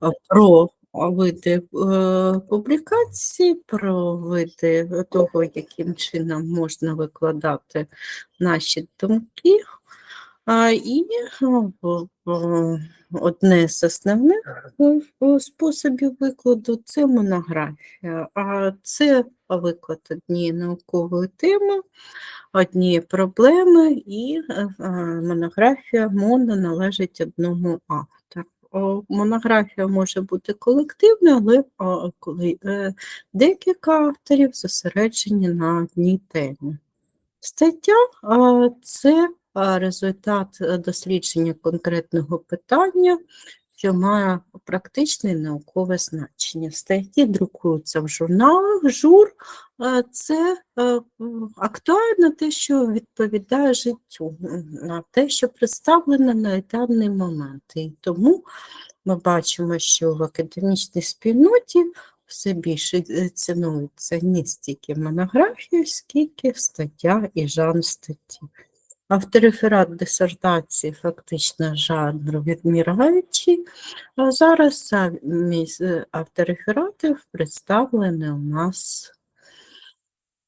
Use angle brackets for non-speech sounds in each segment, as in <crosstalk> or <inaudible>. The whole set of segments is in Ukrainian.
а, про види е, публікацій, про види того, яким чином можна викладати наші думки. І о, одне з основних е, способів викладу це монографія. А це виклад однієї наукової теми, однієї проблеми, і е, е, монографія моно належить одному автору. О, Монографія може бути колективна, але коли е, декілька авторів зосереджені на одній темі. Стаття це результат е, дослідження конкретного питання, що має практичне наукове значення. Статті друкуються в журналах, жур це е, актуально те, що відповідає життю, на те, що представлено на даний момент. І тому ми бачимо, що в академічній спільноті все більше е, цінується не стільки монографія, скільки стаття і жанр статті. Автореферат дисертації фактично жанр відміраючий, а зараз замість е, авторефератів представлені у нас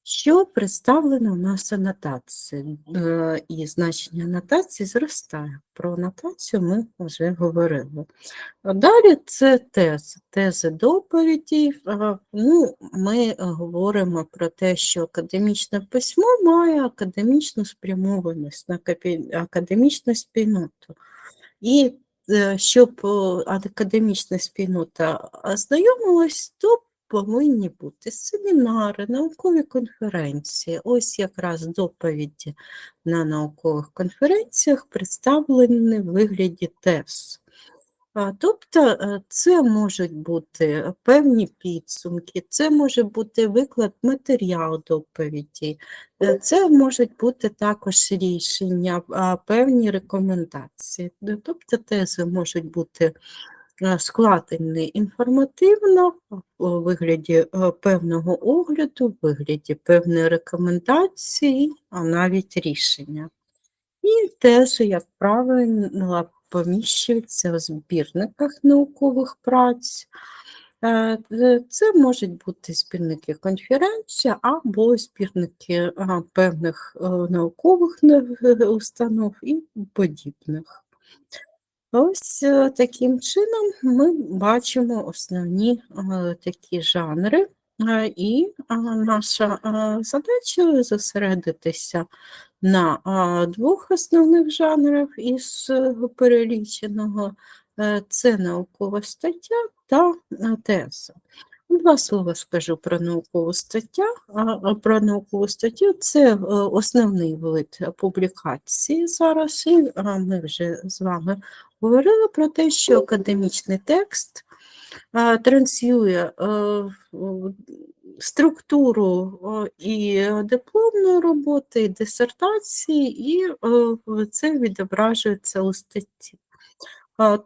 що представлено у нас анотації, е, і значення анотації зростає. Про анотацію ми вже говорили. Далі це тези, тези доповіді. Ну, ми говоримо про те, що академічне письмо має академічну спрямованість на академічну спільноту. І е, щоб академічна спільнота ознайомилась, то повинні бути семінари, наукові конференції. Ось якраз доповіді на наукових конференціях представлені в вигляді тез. Тобто е, це можуть бути певні підсумки, це може бути виклад матеріал доповіді, е, це можуть бути також рішення, певні рекомендації. Тобто тези можуть бути е, складені інформативно у вигляді е, певного огляду, в вигляді певної рекомендації, а навіть рішення. І тези, як правило, поміщуються в збірниках наукових праць. Е, Це можуть бути збірники конференцій або збірники певних наукових установ і подібних. Ось е, таким чином ми бачимо основні е, такі жанри, е, і наша задача зосередитися на двох основних жанрах із переліченого. Це наукова стаття та теза. Два слова скажу про наукову а Про наукову статтю це основний вид публікації зараз, і ми вже з вами говорили про те, що академічний текст транслює е, структуру і дипломної роботи, і дисертації, і це відображується у статті.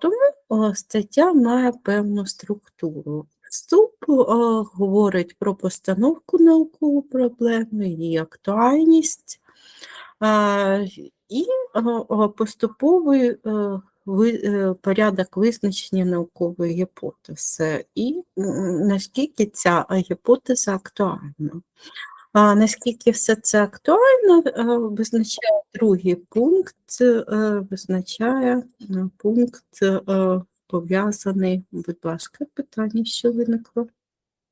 Тому стаття має певну структуру. Вступ говорить про постановку наукової проблеми, її актуальність і поступовий ви- е, порядок визначення наукової гіпотези і наскільки ця е, гіпотеза актуальна. А наскільки все це актуально, е, визначає другий пункт, е, визначає е, пункт е, пов'язаний, будь ласка, питання, що виникло.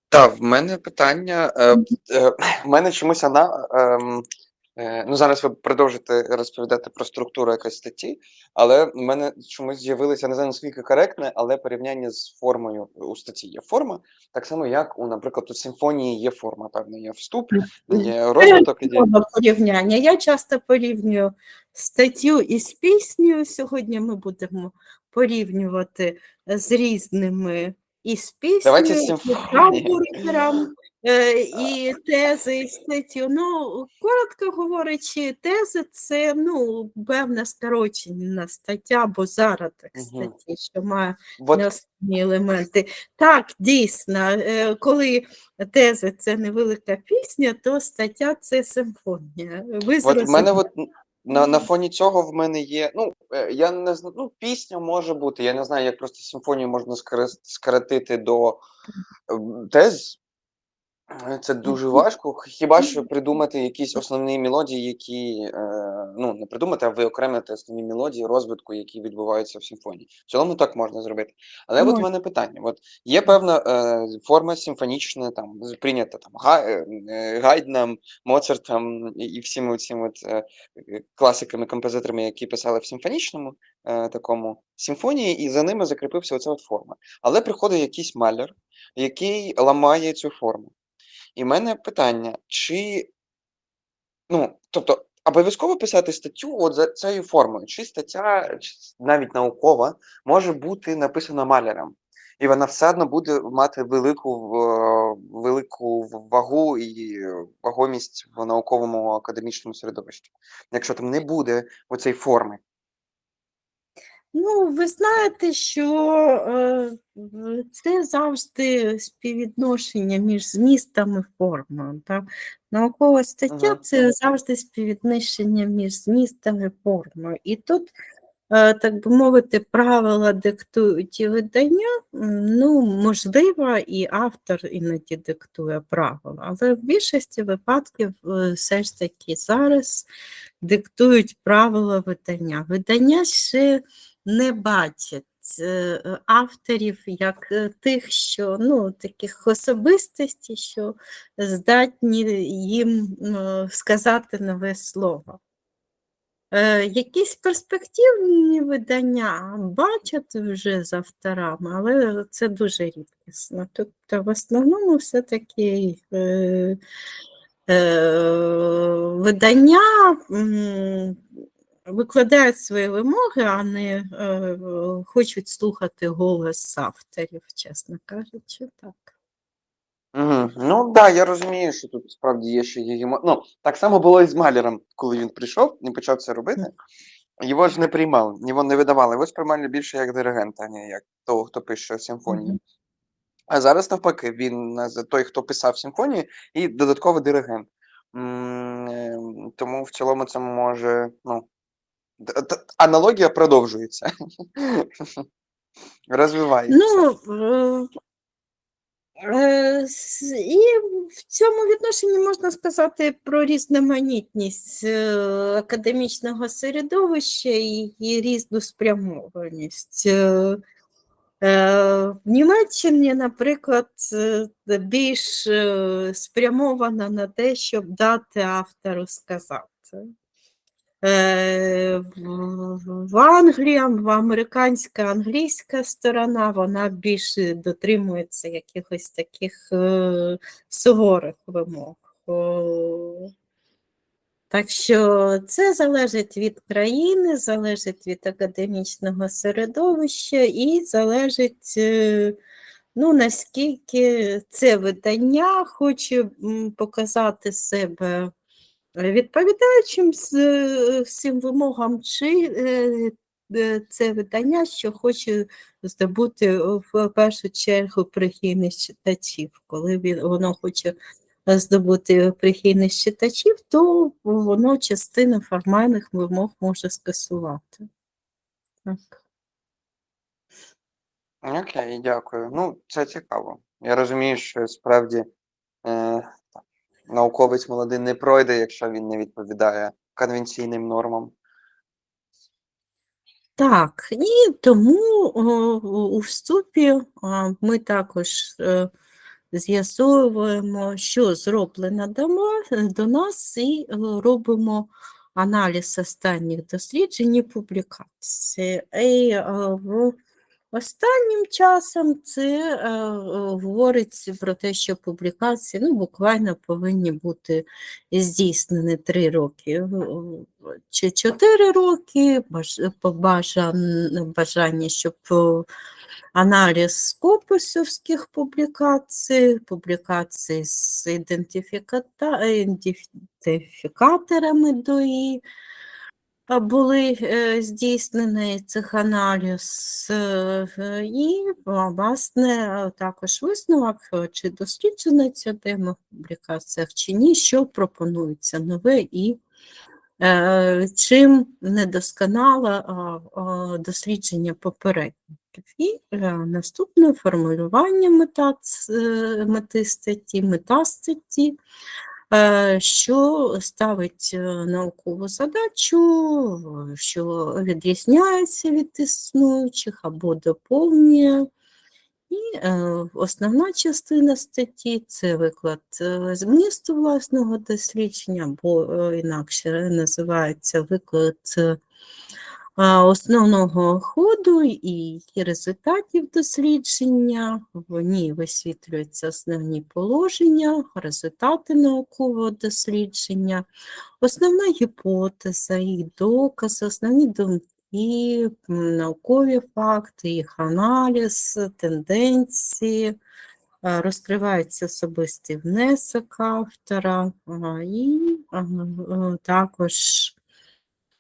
Так, в мене питання. Е, е, в мене чомусь вона. Е, ну, зараз ви продовжите розповідати про структуру якоїсь статті, але в мене чомусь з'явилося, не знаю наскільки коректне, але порівняння з формою у статті є форма, так само, як у, наприклад, у симфонії є форма, певна, є вступ, є розвиток, є. Чудове порівняння. Я часто порівнюю статтю із піснею. Сьогодні ми будемо порівнювати з різними із піснею, і симфонії. гамбургером, і тези, і статтю. Ну, коротко говорячи, тези це ну, певна скорочена стаття або зародок Мгм. статті, що має От, не основні елементи. Так, дійсно, е, коли теза це невелика пісня, то стаття це симфонія. Ви от в мене зрозуміли. от на, на фоні цього в мене є. Ну, е, я не знаю, ну, пісня може бути. Я не знаю, як просто симфонію можна скорис- скоротити до тез. Е, Це дуже важко. Хіба що придумати якісь основні мелодії, які е, ну не придумати, а виокремити основні мелодії розвитку, які відбуваються в симфонії. В цілому так можна зробити. Але от в мене питання: от є певна е, форма симфонічна, там прийнята там е, Гайдном, Моцартом і, всіми цими от, е, класиками, композиторами, які писали в симфонічному е, такому симфонії, і за ними закріпився оця от форма. Але приходить якийсь маляр, який ламає цю форму. І в мене питання, чи ну, тобто, обов'язково писати статтю от за цією формою, чи стаття, чи навіть наукова, може бути написана малярем, і вона все одно буде мати велику, велику вагу і вагомість в науковому академічному середовищі, якщо там не буде оцеї форми. Ну, ви знаєте, що е, це завжди співвідношення між змістом і формою. Так? Наукова стаття Мгм. це завжди співвідношення між змістом і формою. І тут, е, так би мовити, правила диктують і видання. Ну, можливо, і автор іноді диктує правила, але в більшості випадків е, все ж таки зараз диктують правила видання. Видання ще не бачать е, авторів як е, тих, що ну, таких особистостей, що здатні їм сказати нове слово. Е, Якісь перспективні видання бачать вже з авторами, але це дуже рідкісно. Тобто, в основному все-таки е, е, видання викладають свої вимоги, а не е, хочуть слухати голос авторів, чесно кажучи, так. Угу. Ну так, да, я розумію, що тут справді є ще гегемо... Ну, так само було і з Маляром, коли він прийшов і почав це робити. Його ж не приймали, його не видавали. Його сприймали більше як диригента, а не як того, хто пише симфонію. А зараз навпаки, він е, той, хто писав симфонію, і додатково диригент. М, Тому в цілому це може. Ну, аналогія продовжується. <laughs> Розвивається. Ну, е, е, і в цьому відношенні можна сказати про різноманітність е, академічного середовища і, різну спрямованість. В Німеччині, наприклад, більш спрямована на те, щоб дати автору сказати. Е, в- Англії, в американська англійська сторона, вона більше дотримується якихось таких е, суворих вимог. Так що це залежить від країни, залежить від академічного середовища і залежить, е, ну, наскільки це видання хоче показати себе відповідаючим з е, всім вимогам, чи е, е, це видання, що хоче здобути в першу чергу прихильність читачів. Коли воно хоче здобути прихильність читачів, то воно частину формальних вимог може скасувати. Так. Окей, дякую. Ну, це цікаво. Я розумію, що справді науковець молодий не пройде, якщо він не відповідає конвенційним нормам. Так, і тому у вступі ми також е, з'ясовуємо, що зроблено до нас, і робимо аналіз останніх досліджень і публікацій. Останнім часом це е, е, говориться про те, що публікації ну, буквально повинні бути здійснені три роки чи чотири роки, бажання, щоб е, аналіз скопусівських публікацій, публікацій з ідентифікаторами ДОІ а, були е, здійснені цих аналіз, е, і, власне, також висновок, е, чи досліджена ця тема в публікаціях, чи ні, що пропонується нове і чим недосконало дослідження попередників. І наступне формулювання мети статті, мета статті, що ставить е, наукову задачу, е, що відрізняється від існуючих або доповнює. І е, основна частина статті це виклад е, змісту власного дослідження, або е, інакше називається виклад е, основного ходу і результатів дослідження. В ній висвітлюються основні положення, результати наукового дослідження, основна гіпотеза, їх докази, основні думки, наукові факти, їх аналіз, тенденції, розкривається особистий внесок автора. І також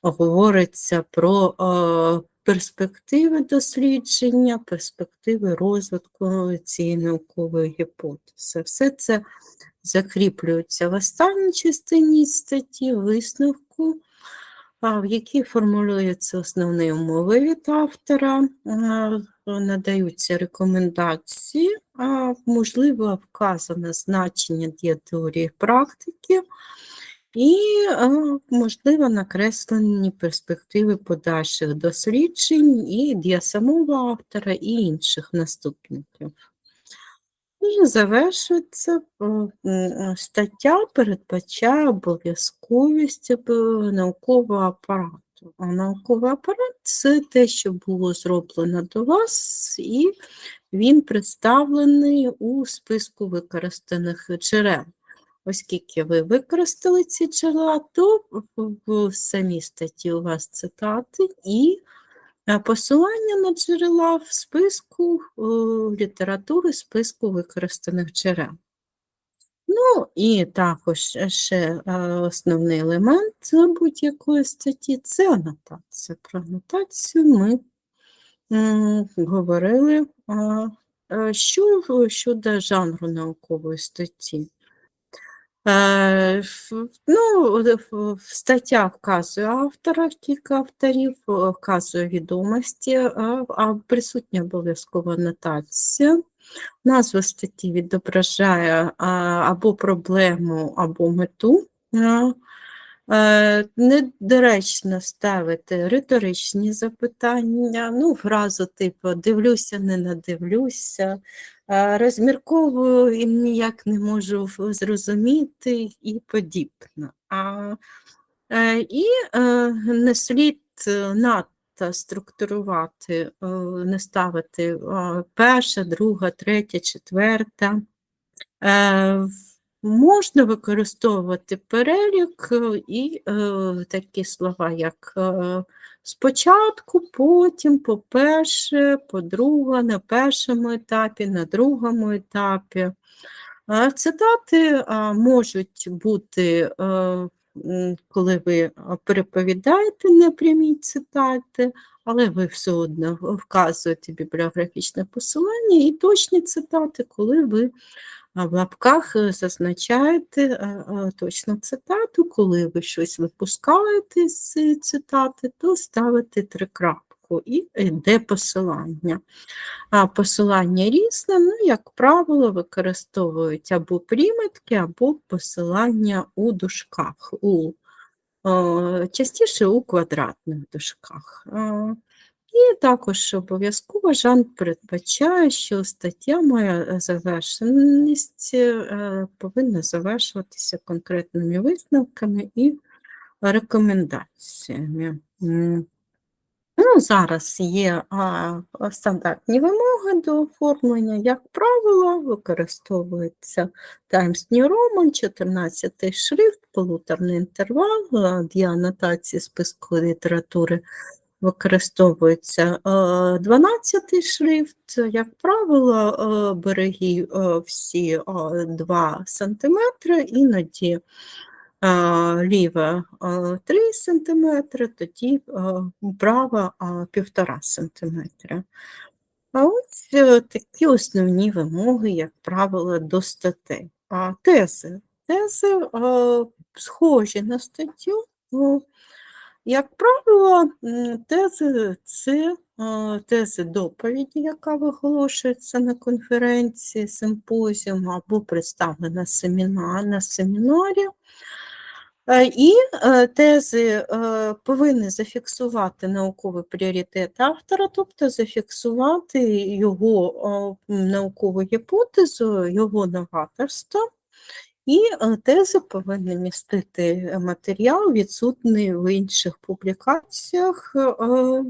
говориться про перспективи дослідження, перспективи розвитку цієї наукової гіпотези. Все це закріплюється в останній частині статті висновку, в якій формулюються основні умови від автора, надаються рекомендації, можливо, вказане значення дієтеорії практики, і, можливо, накреслені перспективи подальших досліджень і для самого автора, і інших наступників. І завершується стаття передбачає обов'язковість е, наукового апарату. А науковий апарат це те, що було зроблено до вас, і він представлений у списку використаних джерел. Оскільки ви використали ці джерела, то в- самій статті у вас цитати і е, посилання на джерела в списку е, літератури, списку використаних джерел. Ну і також ще е, основний елемент будь-якої статті це анотація. Про анотацію ми говорили що щодо жанру наукової статті. Е, Ну, в- в- стаття вказує автора, кілька авторів, е, вказує відомості, а- а присутня обов'язкова анотація. Назва статті відображає або проблему, або мету. Е, Недоречно ставити риторичні запитання, ну, фразу типу дивлюся, не надивлюся, е, розмірковую і ніяк не можу зрозуміти і подібне. А, е, І е, не слід е, надто структурувати, е, не ставити е, перша, друга, третя, четверта. Е, Можна використовувати перелік е, і е, такі слова, як е, спочатку, потім, по-перше, по-друге, на першому етапі, на другому етапі. Цитати можуть бути, коли ви переповідаєте непрямі цитати, але ви все одно вказуєте бібліографічне посилання і точні цитати, коли ви в лапках е, зазначаєте е, е, точну цитату, коли ви щось випускаєте з цитати, то ставите трикрапку і йде посилання. А посилання різне, ну, як правило, використовують або примітки, або посилання у дужках, у, частіше у квадратних дужках. І також обов'язково жанр передбачає, що стаття має завершеність, е, повинна завершуватися конкретними висновками і рекомендаціями. Ну, зараз є а, стандартні вимоги до оформлення. Як правило, використовується Times New Roman, 14 шрифт, полуторний інтервал для анотації списку літератури використовується 12 шрифт. Як правило, береги всі 2 см, іноді а, ліва 3 см, тоді права 1,5 см. А ось е, такі основні вимоги, як правило, до статей. Тези. Тези схожі на статтю, ну, Як правило, тези це е, тези доповіді, яка виголошується на конференції, симпозіуму або представлена на семінарі. Е, І е, тези повинні зафіксувати науковий пріоритет автора, тобто зафіксувати його наукову гіпотезу, його новаторство. І е, тези повинні містити матеріал, відсутний в інших публікаціях. е,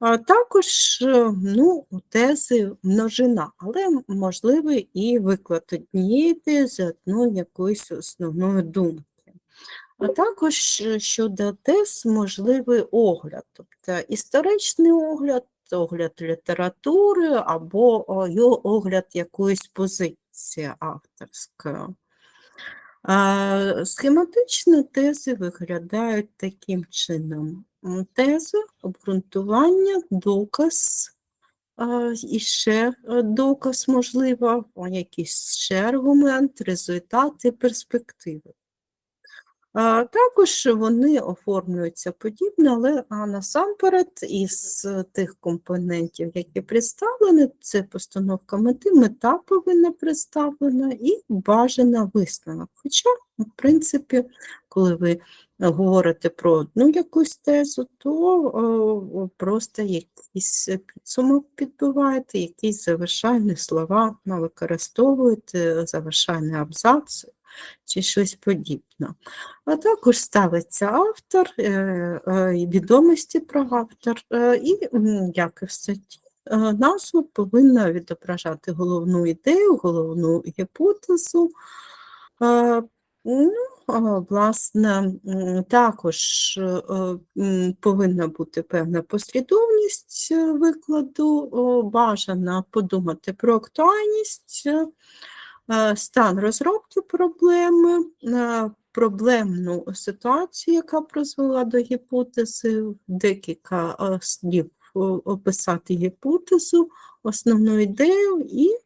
А також е, ну, тези множина, але можливий і виклад однієї тези, одної якоїсь основної думки. А також е, щодо тез можливий огляд, тобто історичний огляд, огляд літератури або його огляд якоїсь позиції авторської. А, Схематично тези виглядають таким чином. Тези, обґрунтування, доказ, і ще е, доказ, можливо, якийсь ще аргумент, результати, перспективи. Також вони оформлюються подібно, але а, насамперед із тих компонентів, які представлені, це постановка мети, мета повинна представлена і бажана висновок. Хоча, в принципі, коли ви говорите про одну якусь тезу, то о, просто якийсь підсумок підбиваєте, якісь завершальні слова використовуєте, завершальний абзац чи щось подібне. А також ставиться автор, е, е, відомості про автор, е, і, як і в статті, назва повинна відображати головну ідею, головну гіпотезу. Ну, власне, також повинна бути певна послідовність викладу, бажано подумати про актуальність, стан розробки проблеми, проблемну ситуацію, яка призвела до гіпотези, декілька слів описати гіпотезу, основну ідею і,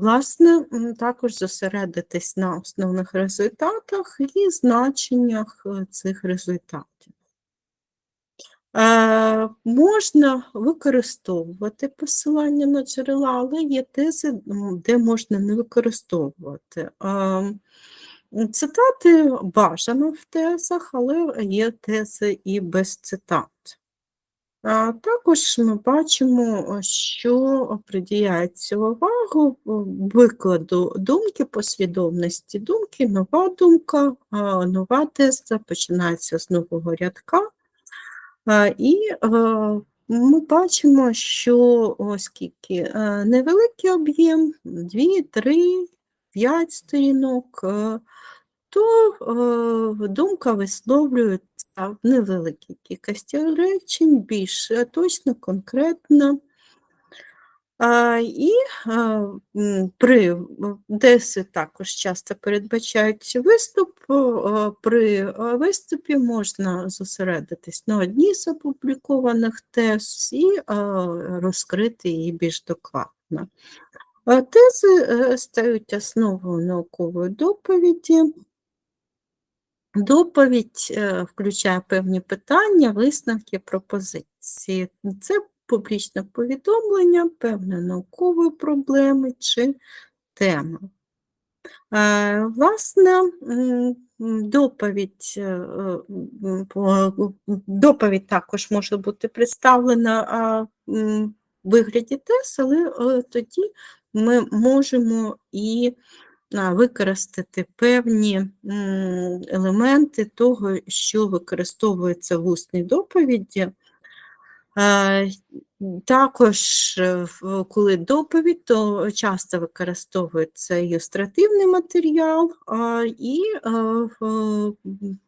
власне, також зосередитись на основних результатах і значеннях е, цих результатів. Е, Можна використовувати посилання на джерела, але є тези, де можна не використовувати. Е, Цитати бажано в тезах, але є тези і без цитат. Також ми бачимо, що приділяється увагу викладу думки, послідовності думки, нова думка, нова теза починається з нового рядка. І е, ми бачимо, що оскільки е, невеликий об'єм, 2, 3, 5 сторінок, е, то думка висловлюється в невеликій кількості речень, більш точно, конкретно. І при деси також часто передбачають виступ. При виступі можна зосередитись на одній з опублікованих тез і розкрити її більш докладно. Тези е, стають основою наукової доповіді. Доповідь е, включає певні питання, висновки, пропозиції. Це публічне повідомлення певної наукової проблеми чи теми. Е, Власне, доповідь, е, по- доповідь також може бути представлена в вигляді тез, але е, тоді ми можемо і використати певні елементи того, що використовується в усній доповіді. Також, е, коли доповідь, то часто використовується ілюстративний матеріал, і е,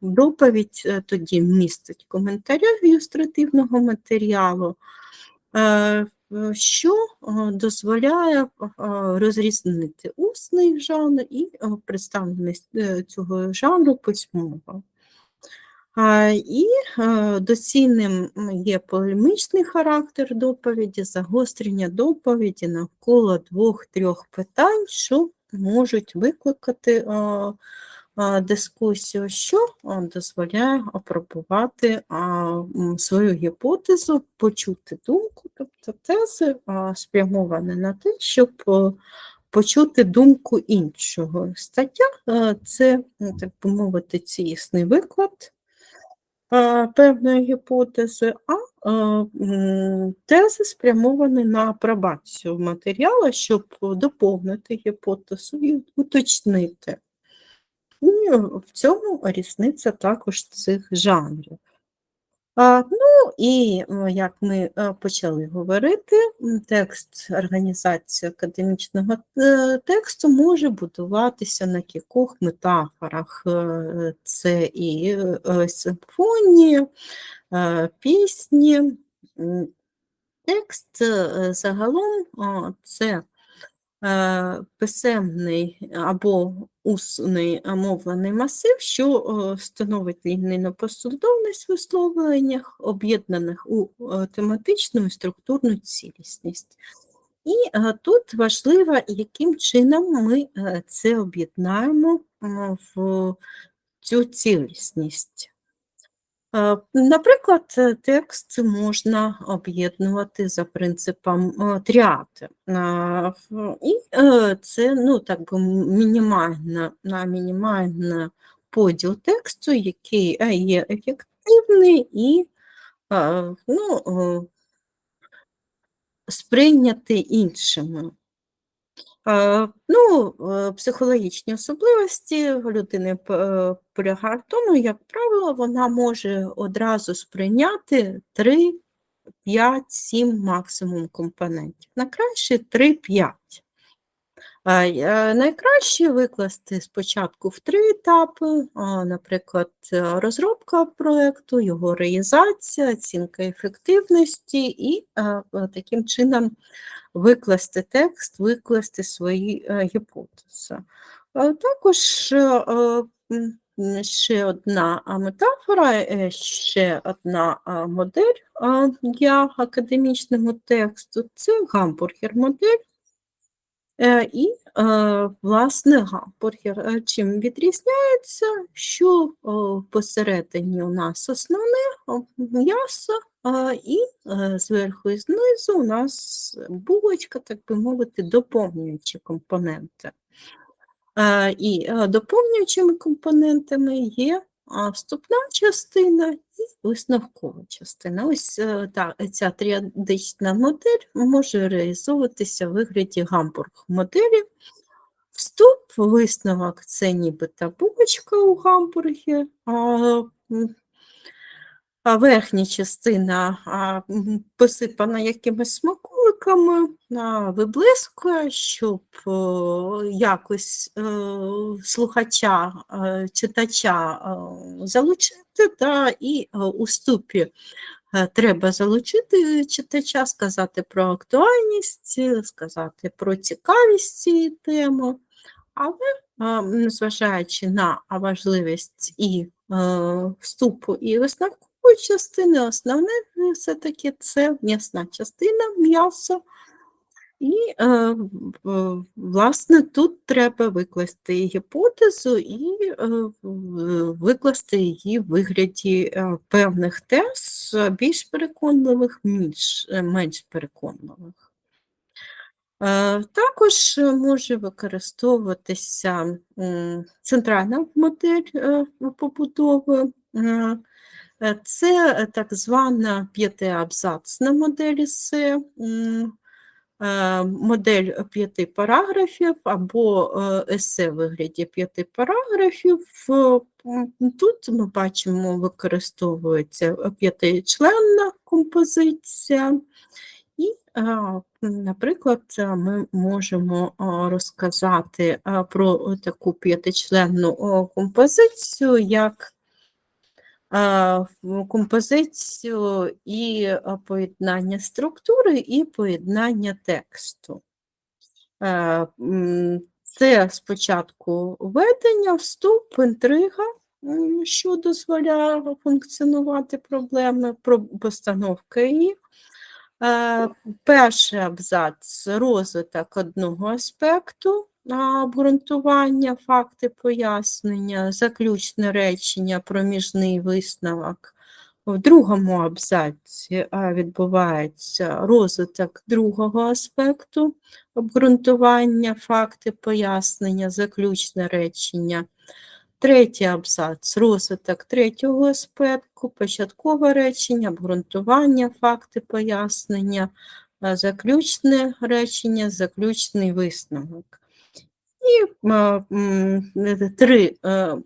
доповідь е, тоді містить коментарі ілюстративного матеріалу, що дозволяє розрізнити усний жанр і представленість цього жанру письмово. І е, доцільним є полемічний характер доповіді, загострення доповіді навколо двох-трьох питань, що можуть викликати е, дискусію, що дозволяє опробувати свою гіпотезу, почути думку, тобто тези спрямовані на те, щоб почути думку іншого. Стаття це, так би мовити, цілісний виклад певної гіпотези, а а, тези спрямовані на апробацію матеріалу, щоб доповнити гіпотезу і уточнити. І в цьому різниця також цих жанрів. Ну і як ми е, почали говорити, текст організації академічного е, тексту може будуватися на кількох метафорах. Е, Це і е, симфонії, е, пісні. Текст е, загалом це е, писемний або усний мовлений масив, що становить лінійну послідовність висловленнях, об'єднаних у тематичну і структурну цілісність. І тут важливо, яким чином ми е, це об'єднаємо в цю цілісність. Наприклад, е, текст можна об'єднувати за принципом е, тріади. В- І е, це ну, так би мінімальна, на мінімальний поділ тексту, який є ефективний і ну, сприйнятий іншими. Е, Ну, е, психологічні особливості людини е, полягають в тому, як правило, вона може одразу сприйняти 3, 5, 7 максимум компонентів. На краще 3-5. Найкраще викласти спочатку в три етапи, наприклад, розробка проєкту, його реалізація, оцінка ефективності і е, таким чином викласти текст, викласти свої е, гіпотези. Також е, ще одна метафора, ще одна модель для академічного тексту це гамбургер-модель. Е, І, е, власне, гамбургер е, чим відрізняється, що посередині у нас основне м'ясо, і зверху і знизу у нас булочка, так би мовити, доповнюючі компоненти. І доповнюючими компонентами є а, вступна частина і висновкова частина. Ось е, та, ця тріадична модель може реалізовуватися в вигляді гамбург-моделі. Вступ, висновок це нібито булочка у гамбургі, а, а верхня частина а, посипана якимись смаколиками, а, виблискує, щоб якось е, слухача, е, читача е, залучити, та, і е, у ступі е, треба залучити читача, сказати про актуальність, сказати про цікавість цієї теми. Але, незважаючи на важливість і е, вступу, і висновкової частини, основне е, все-таки це м'ясна частина м'ясо. І, е, власне, тут треба викласти гіпотезу і е, викласти її в вигляді е, певних тез, більш переконливих, менш, менш переконливих. Е, Також може використовуватися центральна модель е, побудови. Е, Це е, так звана п'ятиабзацна модель есе, модель п'яти параграфів або е, есе в вигляді п'яти параграфів. Тут ми бачимо, використовується п'ятичленна композиція. І, наприклад, ми можемо розказати про таку п'ятичленну композицію, як композицію і поєднання структури, і поєднання тексту. Е, Це спочатку введення, вступ, інтрига, що дозволяє функціонувати проблеми, постановка їх. Е, Перший абзац розвиток одного аспекту, обґрунтування, факти, пояснення, заключне речення, проміжний висновок. В другому абзаці відбувається розвиток другого аспекту, обґрунтування, факти, пояснення, заключне речення. Третій абзац розвиток третього аспекту, початкове речення, обґрунтування, факти, пояснення, заключне речення, заключний висновок. І е, три е,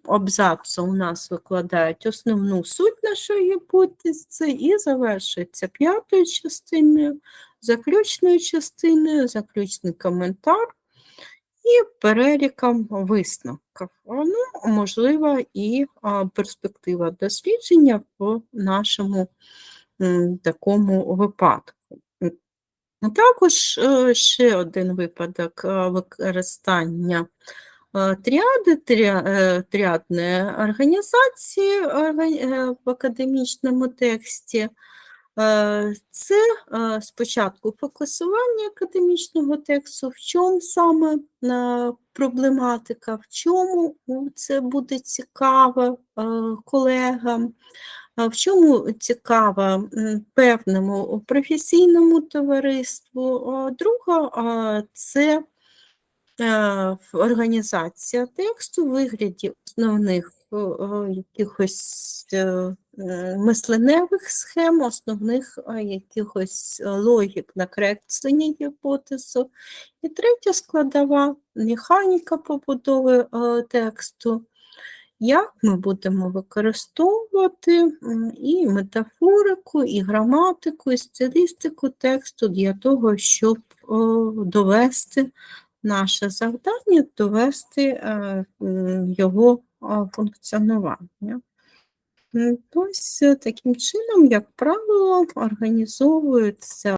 у нас викладають основну суть нашої гіпотези і завершується п'ятою частиною, заключною частиною, заключний коментар і переліком висновків. Ну, можливо, і перспектива дослідження в нашому такому випадку. Також е, ще один випадок е, використання е, тріади, тріадної організації в академічному тексті. Це спочатку фокусування академічного тексту, в чому саме проблематика, в чому це буде цікаво колегам, в чому цікаво м, певному професійному товариству. Друга це е, організація тексту в вигляді основних якихось е, е, мисленевих схем, основних якихось логік накреслення гіпотезу. І третя складова механіка побудови тексту. Як ми будемо використовувати і метафорику, і граматику, і стилістику тексту для того, щоб довести наше завдання, довести е, його функціонування. Ось е, таким чином, як правило, організовується